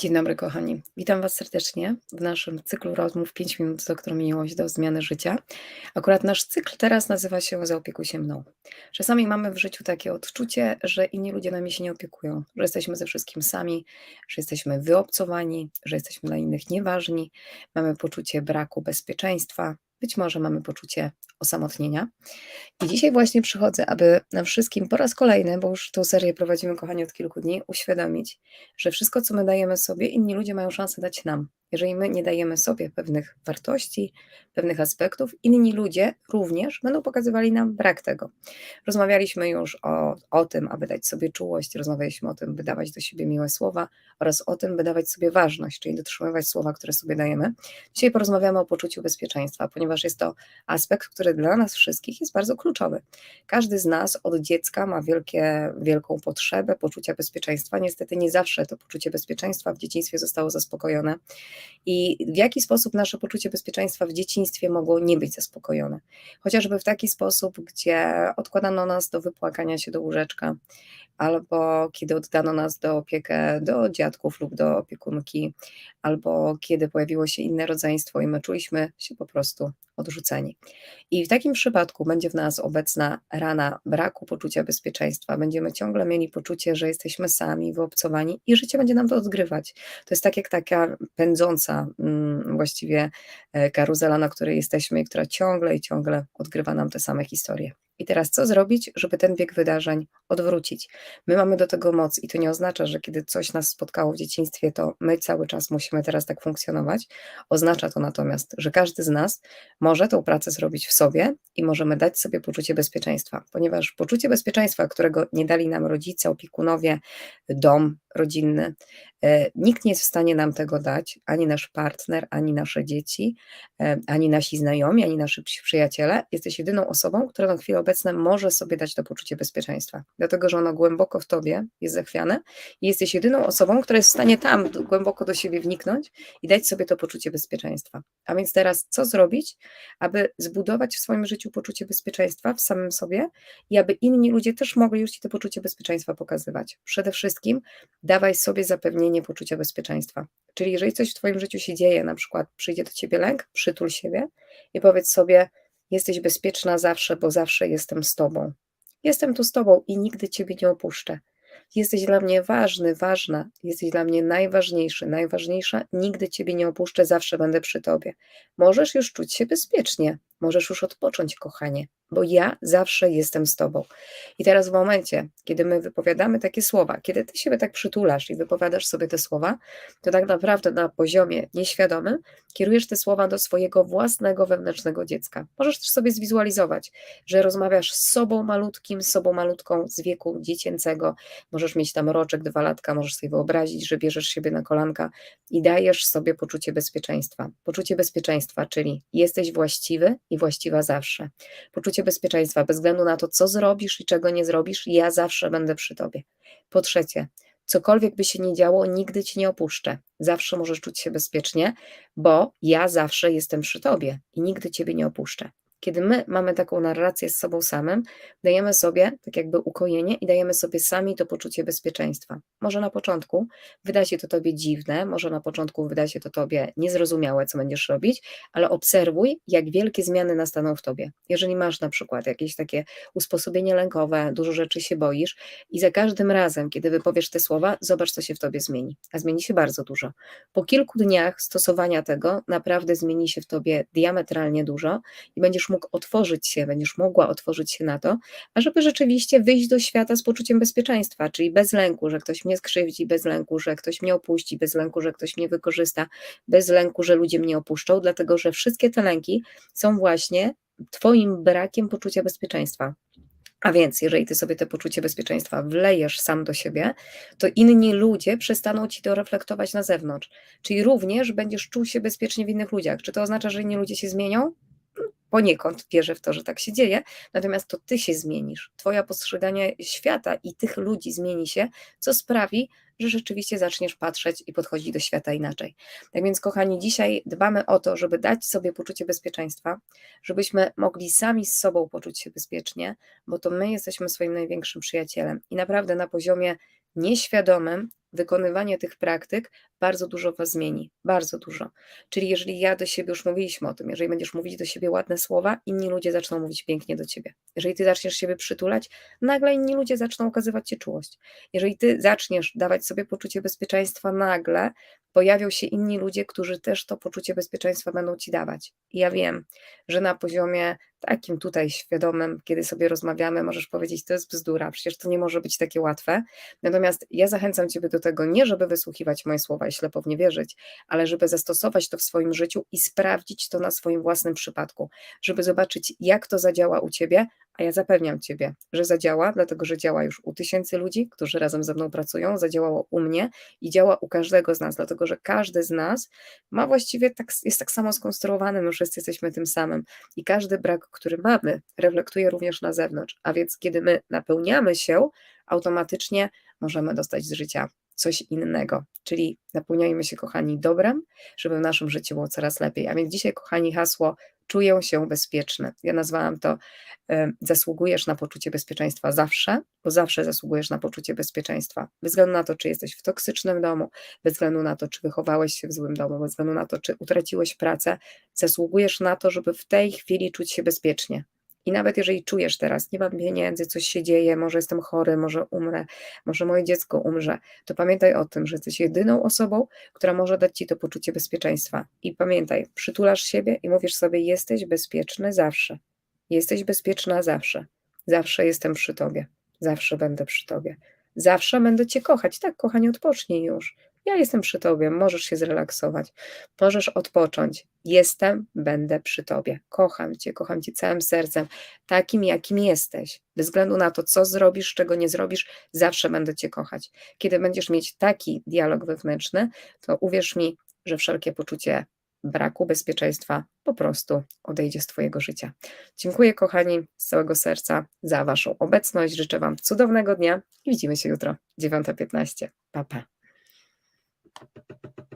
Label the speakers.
Speaker 1: Dzień dobry, kochani. Witam Was serdecznie w naszym cyklu rozmów 5 minut z doktorem Miłość do zmiany życia. Akurat nasz cykl teraz nazywa się Zaopiekuj się mną. Czasami mamy w życiu takie odczucie, że inni ludzie nami się nie opiekują, że jesteśmy ze wszystkim sami, że jesteśmy wyobcowani, że jesteśmy dla innych nieważni, mamy poczucie braku bezpieczeństwa, być może mamy poczucie osamotnienia. I dzisiaj właśnie przychodzę, aby nam wszystkim po raz kolejny, bo już tą serię prowadzimy, kochani, od kilku dni, uświadomić, że wszystko, co my dajemy sobie, inni ludzie mają szansę dać nam. Jeżeli my nie dajemy sobie pewnych wartości, pewnych aspektów, inni ludzie również będą pokazywali nam brak tego. Rozmawialiśmy już o, o tym, aby dać sobie czułość, rozmawialiśmy o tym, by dawać do siebie miłe słowa oraz o tym, by dawać sobie ważność, czyli dotrzymywać słowa, które sobie dajemy. Dzisiaj porozmawiamy o poczuciu bezpieczeństwa, ponieważ jest to aspekt, który dla nas wszystkich jest bardzo kluczowy. Każdy z nas od dziecka ma wielkie, wielką potrzebę poczucia bezpieczeństwa. Niestety nie zawsze to poczucie bezpieczeństwa w dzieciństwie zostało zaspokojone i w jaki sposób nasze poczucie bezpieczeństwa w dzieciństwie mogło nie być zaspokojone. Chociażby w taki sposób, gdzie odkładano nas do wypłakania się do łóżeczka, albo kiedy oddano nas do opiekę do dziadków lub do opiekunki, albo kiedy pojawiło się inne rodzeństwo i my czuliśmy się po prostu odrzuceni. I w takim przypadku będzie w nas obecna rana braku poczucia bezpieczeństwa. Będziemy ciągle mieli poczucie, że jesteśmy sami, wyobcowani i życie będzie nam to odgrywać. To jest tak jak taka pędząca mm, właściwie e, karuzela, na której jesteśmy i która ciągle i ciągle odgrywa nam te same historie. I teraz co zrobić, żeby ten bieg wydarzeń odwrócić? My mamy do tego moc i to nie oznacza, że kiedy coś nas spotkało w dzieciństwie, to my cały czas musimy teraz tak funkcjonować. Oznacza to natomiast, że każdy z nas może tą pracę zrobić w sobie i możemy dać sobie poczucie bezpieczeństwa, ponieważ poczucie bezpieczeństwa, którego nie dali nam rodzice, opiekunowie, dom rodzinny, e, nikt nie jest w stanie nam tego dać, ani nasz partner, ani nasze dzieci, e, ani nasi znajomi, ani nasi przyjaciele. Jesteś jedyną osobą, która na chwilę obecną może sobie dać to poczucie bezpieczeństwa, dlatego że ono głęboko w tobie jest zachwiane i jesteś jedyną osobą, która jest w stanie tam głęboko do siebie wniknąć i dać sobie to poczucie bezpieczeństwa. A więc teraz co zrobić, aby zbudować w swoim życiu poczucie bezpieczeństwa w samym sobie i aby inni ludzie też mogli już ci to poczucie bezpieczeństwa pokazywać. Przede wszystkim dawaj sobie zapewnienie poczucia bezpieczeństwa. Czyli jeżeli coś w Twoim życiu się dzieje, na przykład przyjdzie do Ciebie lęk, przytul siebie i powiedz sobie, jesteś bezpieczna zawsze, bo zawsze jestem z Tobą. Jestem tu z Tobą i nigdy Ciebie nie opuszczę. Jesteś dla mnie ważny, ważna, jesteś dla mnie najważniejszy, najważniejsza, nigdy Ciebie nie opuszczę, zawsze będę przy Tobie. Możesz już czuć się bezpiecznie, możesz już odpocząć, kochanie, bo ja zawsze jestem z Tobą. I teraz w momencie, kiedy my wypowiadamy takie słowa, kiedy Ty siebie tak przytulasz i wypowiadasz sobie te słowa, to tak naprawdę na poziomie nieświadomym kierujesz te słowa do swojego własnego wewnętrznego dziecka. Możesz też sobie zwizualizować, że rozmawiasz z sobą malutkim, z sobą malutką z wieku dziecięcego, możesz mieć tam roczek, dwa latka, możesz sobie wyobrazić, że bierzesz siebie na kolanka i dajesz sobie poczucie bezpieczeństwa. Poczucie bezpieczeństwa, czyli jesteś właściwy i właściwa zawsze. Poczucie bezpieczeństwa, bez względu na to, co zrobisz i czego nie zrobisz, ja zawsze będę przy tobie. Po trzecie, cokolwiek by się nie działo, nigdy ci nie opuszczę. Zawsze możesz czuć się bezpiecznie, bo ja zawsze jestem przy tobie i nigdy ciebie nie opuszczę. Kiedy my mamy taką narrację z sobą samym, dajemy sobie tak jakby ukojenie i dajemy sobie sami to poczucie bezpieczeństwa. Może na początku wyda się to tobie dziwne, może na początku wyda się to tobie niezrozumiałe, co będziesz robić, ale obserwuj, jak wielkie zmiany nastaną w tobie. Jeżeli masz na przykład jakieś takie usposobienie lękowe, dużo rzeczy się boisz i za każdym razem, kiedy wypowiesz te słowa, zobacz, co się w tobie zmieni. A zmieni się bardzo dużo. Po kilku dniach stosowania tego naprawdę zmieni się w tobie diametralnie dużo i będziesz mógł otworzyć się, będziesz mogła otworzyć się na to, ażeby rzeczywiście wyjść do świata z poczuciem bezpieczeństwa, czyli bez lęku, że ktoś mnie skrzywdzi, bez lęku, że ktoś mnie opuści, bez lęku, że ktoś mnie wykorzysta, bez lęku, że ludzie mnie opuszczą, dlatego że wszystkie te lęki są właśnie Twoim brakiem poczucia bezpieczeństwa. A więc, jeżeli ty sobie to poczucie bezpieczeństwa wlejesz sam do siebie, to inni ludzie przestaną ci to reflektować na zewnątrz. Czyli również będziesz czuł się bezpiecznie w innych ludziach. Czy to oznacza, że inni ludzie się zmienią? Poniekąd wierzę w to, że tak się dzieje, natomiast to ty się zmienisz. Twoja postrzeganie świata i tych ludzi zmieni się, co sprawi, że rzeczywiście zaczniesz patrzeć i podchodzić do świata inaczej. Tak więc, kochani, dzisiaj dbamy o to, żeby dać sobie poczucie bezpieczeństwa, żebyśmy mogli sami z sobą poczuć się bezpiecznie, bo to my jesteśmy swoim największym przyjacielem i naprawdę na poziomie nieświadomym wykonywanie tych praktyk bardzo dużo was zmieni, bardzo dużo. Czyli jeżeli ja do siebie, już mówiliśmy o tym, jeżeli będziesz mówić do siebie ładne słowa, inni ludzie zaczną mówić pięknie do ciebie. Jeżeli ty zaczniesz siebie przytulać, nagle inni ludzie zaczną okazywać ci czułość. Jeżeli ty zaczniesz dawać sobie poczucie bezpieczeństwa, nagle pojawią się inni ludzie, którzy też to poczucie bezpieczeństwa będą ci dawać. I ja wiem, że na poziomie takim tutaj świadomym, kiedy sobie rozmawiamy, możesz powiedzieć, to jest bzdura, przecież to nie może być takie łatwe. Natomiast ja zachęcam Ciebie do tego nie, żeby wysłuchiwać moje słowa i ślepo w nie wierzyć, ale żeby zastosować to w swoim życiu i sprawdzić to na swoim własnym przypadku, żeby zobaczyć, jak to zadziała u Ciebie, a ja zapewniam Ciebie, że zadziała, dlatego że działa już u tysięcy ludzi, którzy razem ze mną pracują, zadziałało u mnie i działa u każdego z nas, dlatego że każdy z nas ma właściwie tak, jest tak samo skonstruowany, my wszyscy jesteśmy tym samym. I każdy brak, który mamy, reflektuje również na zewnątrz, a więc kiedy my napełniamy się, automatycznie możemy dostać z życia coś innego. Czyli napełniajmy się, kochani, dobrem, żeby w naszym życiu było coraz lepiej. A więc dzisiaj, kochani, hasło czuję się bezpieczny. Ja nazwałam to zasługujesz na poczucie bezpieczeństwa zawsze, bo zawsze zasługujesz na poczucie bezpieczeństwa. Bez względu na to, czy jesteś w toksycznym domu, bez względu na to, czy wychowałeś się w złym domu, bez względu na to, czy utraciłeś pracę, zasługujesz na to, żeby w tej chwili czuć się bezpiecznie. I nawet jeżeli czujesz teraz, nie mam pieniędzy, coś się dzieje, może jestem chory, może umrę, może moje dziecko umrze, to pamiętaj o tym, że jesteś jedyną osobą, która może dać ci to poczucie bezpieczeństwa. I pamiętaj, przytulasz siebie i mówisz sobie: Jesteś bezpieczny zawsze. Jesteś bezpieczna zawsze. Zawsze jestem przy tobie. Zawsze będę przy tobie. Zawsze będę cię kochać. Tak, kochanie, odpocznij już. Ja jestem przy tobie, możesz się zrelaksować, możesz odpocząć. Jestem, będę przy tobie. Kocham cię, kocham cię całym sercem, takim jakim jesteś. Bez względu na to, co zrobisz, czego nie zrobisz, zawsze będę cię kochać. Kiedy będziesz mieć taki dialog wewnętrzny, to uwierz mi, że wszelkie poczucie braku bezpieczeństwa po prostu odejdzie z Twojego życia. Dziękuję, kochani, z całego serca za Waszą obecność. Życzę Wam cudownego dnia i widzimy się jutro, 9.15. Pa, pa. Thank you.